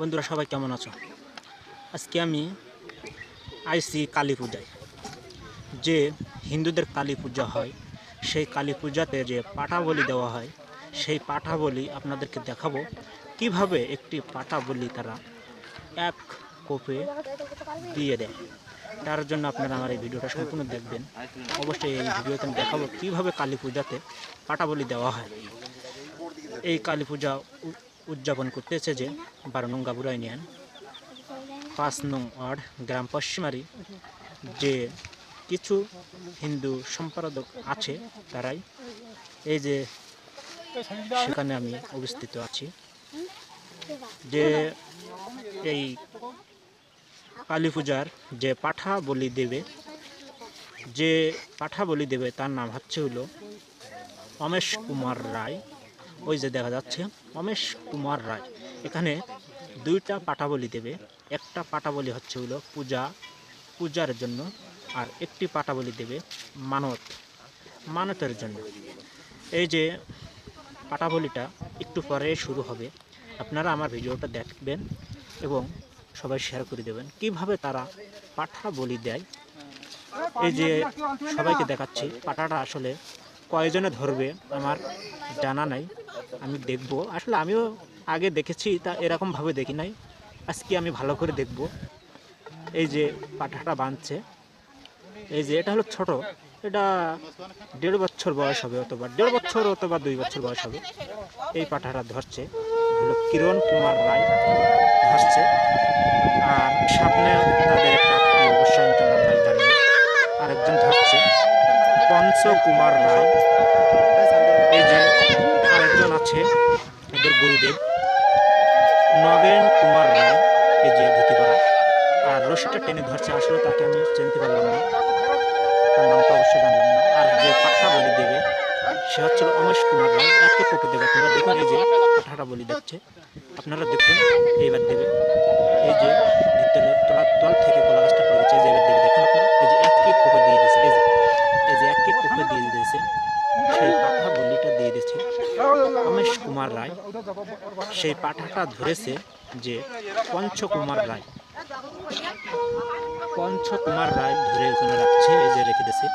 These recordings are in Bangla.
বন্ধুরা, সবাই কেমন আছো? আজকে আমি আইসি কালী পূজায়। যে হিন্দুদের কালী পূজা হয়, সেই কালী পূজাতে যে পাঠা বলি দেওয়া হয়, সেই পাঠা বলি আপনাদেরকে দেখাবো। কীভাবে একটি পাঠা বলি তারা এক কোপে দিয়ে দেয়, তার জন্য আপনারা আমার এই ভিডিওটা সম্পূর্ণ দেখবেন। অবশ্যই এই ভিডিওতে আমি দেখাবো কীভাবে কালী পূজাতে পাঠা বলি দেওয়া হয়। এই কালী পূজা উদযাপন করতেছে যে বারো নং গাবুরা ইউনিয়ন। পাঁচ নং ওয়ার্ড, গ্রাম পশ্চিমারি। যে কিছু হিন্দু সম্পাদক আছে তারাই এই যে সেখানে আমি অবস্থিত আছি। যে এই কালী পূজার যে পাঠা বলি দেবে, যে পাঠা বলি দেবে তার নাম হচ্ছে হলো অমেশ কুমার রায়। ওই যে দেখা যাচ্ছে অমেশ কুমার রায়। এখানে দুইটা পাটাবলি দেবে। একটা পাটাবলি হচ্ছে হলো পূজা, পূজার জন্য, আর একটি পাটাবলি দেবে মানত, মানতের জন্য। এই যে পাটাবলিটা একটু পরে শুরু হবে। আপনারা আমার ভিডিওটা দেখবেন এবং সবাই শেয়ার করে দেবেন। কীভাবে তারা পাঠা বলি দেয়? এই যে সবাইকে দেখাচ্ছি পাটাটা আসলে কয়জনে ধরবে আমার জানা নাই। আমি দেখব। আসলে আমিও আগে দেখেছি, তা এরকমভাবে দেখি নাই। আজকে আমি ভালো করে দেখব। এই যে পাঠাটা বাঁধছে। এই যে এটা হলো ছোট। এটা দেড় বছর বয়স হবে অথবা, দেড় বছর অথবা দুই বছর বয়স হবে। এই পাঠাটা ধরছে। হলো কিরণ কুমার রায় ধরছে। আর সামনে তাদের একটা অবশ্যই। আরেকজন ধরছে। পঞ্চকুমার রায়। এই যে আছে এদের গুরুদেব। নগেন কুমার রায়, এই যে ধুতি পরা আর রশিটা টেনে ধরছে, আসলে তাকে আমি চিনতে পারলাম না। তার নামটা অবশ্যই জানলাম না। আর যে পাঠা বলি দেবে, সে হচ্ছে অমেশ কুমার রায়। একে কোপে দেবে, আপনারা দেখুন, এই যে পাঠাটা বলি দিচ্ছে আপনারা দেখুন, এইবার দেবে। এই যে তলা তল থেকে কলা গাছটা পড়ে গেছে যে এবার দেবে। দেখুন। সেই পাঠাটা ধরেছে যে পঞ্চকুমার রায়। পঞ্চকুমার রায় ধরে ওখানে রাখছে, এই যে রেখে দিয়েছে।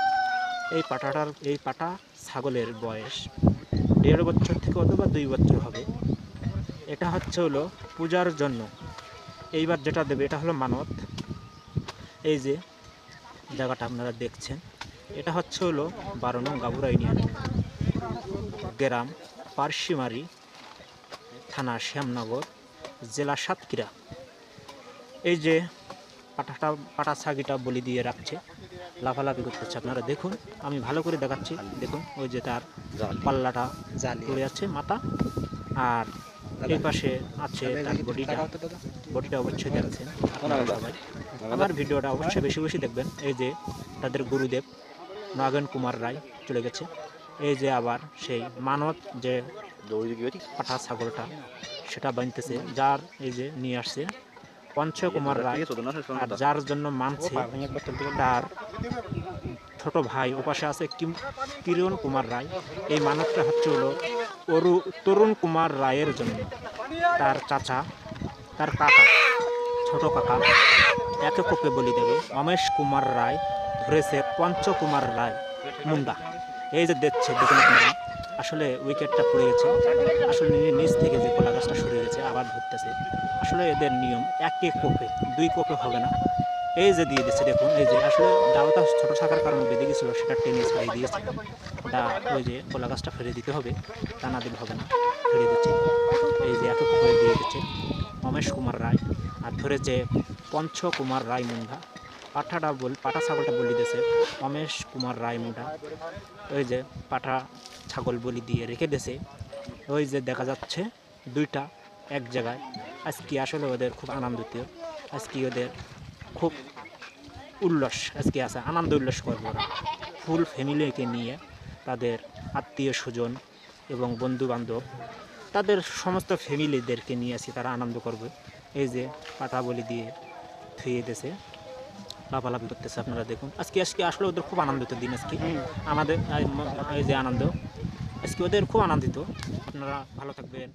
এই পাঠাটার, এই পাটা ছাগলের বয়স দেড় বছর থেকে অথবা দুই বছর হবে। এটা হচ্ছে হলো পূজার জন্য। এইবার যেটা দেবে, এটা হলো মানত। এই যে জায়গাটা আপনারা দেখছেন, এটা হচ্ছে হলো বারো নং গাবুরা ইউনিয়ন, গ্রাম পার্সিমারি থানা শ্যামনগর জেলা সাতক্ষীরা। এই যে পাটাটা পাটা ছাগিটা বলি দিয়ে রাখছে লাফালাফি করতেছে আপনারা দেখুন আমি ভালো করে দেখাচ্ছি দেখুন ওই যে তার পাল্লাটা জাল। পড়ে যাচ্ছে মাথা আর এই পাশে আছে তার বডিটা। বডিটা অবশ্যই দেখছেন আপনারা সবাই। আমার ভিডিওটা অবশ্যই বেশি বেশি দেখবেন। এই যে তাদের গুরুদেব নাগেন কুমার রায় চলে গেছে। এই যে আবার সেই মানত যে পাঠা ছাগলটা, সেটা বানতেছে, যার এই যে নিয়ে আসছে পঞ্চকুমার রায় যার জন্য মানছে তার ছোট ভাই, ওপাশে আছে কিরণ কুমার রায়। এই মানবটা হচ্ছে হলো অরু তরুণ কুমার রায়ের জন্য। তার চাচা, তার কাকা, ছোট কাকা, একে কোপে বলি দেবে, অমেশ কুমার রায় ধরেছে পঞ্চকুমার রায় মুন্ডা। এই যে দেখছে আসলে উইকেটটা পড়ে গেছে। আসলে নিচ থেকে যে কলা গাছটা সরে গেছে, আবার ধরতেছে। আসলে এদের নিয়ম, এক কোপে, দুই কোপে হবে না। এই যে দিয়ে দিচ্ছে, দেখুন, এই যে আসলে ডালটা ছোট থাকার কারণে বেঁধে গেছিল, সেটা টেনে ছাড়িয়ে দিয়েছে। ওটা ওই যে কলা গাছটা ফেলে দিতে হবে, তা না দিলে হবে না, ফেলে দিচ্ছে। এই যে এত কোপে দিয়ে দিচ্ছে। রমেশ কুমার রায়, আর ধরেছে পঞ্চকুমার রায় মুন্ডা পাঠাটা বল পাঠা ছাগলটা বলি দিয়েছে। রমেশ কুমার রায় মুন্ডা ওই যে পাঠা ছাগল বলি দিয়ে রেখে দিয়েছে। ওই যে দেখা যাচ্ছে দুইটা এক জায়গায়। আজকে আসলে ওদের খুব আনন্দিত আজকে ওদের খুব উল্লাস। আজকে আছে আনন্দ উল্লাস করব ওরা। ফুল ফ্যামিলিকে নিয়ে তাদের আত্মীয় স্বজন এবং বন্ধু বান্ধব তাদের সমস্ত ফ্যামিলিদেরকে নিয়ে আসি তারা আনন্দ করবে। এই যে পাটা বলি দিয়ে থুয়ে দিয়েছে। লাফালাফি করতেছে আপনারা দেখুন। আজকে আজকে আসলে ওদের খুব আনন্দিত দিন আজকে। আমাদের এই যে আনন্দ আজকে ওদের খুব আনন্দিত। আপনারা ভালো থাকবেন।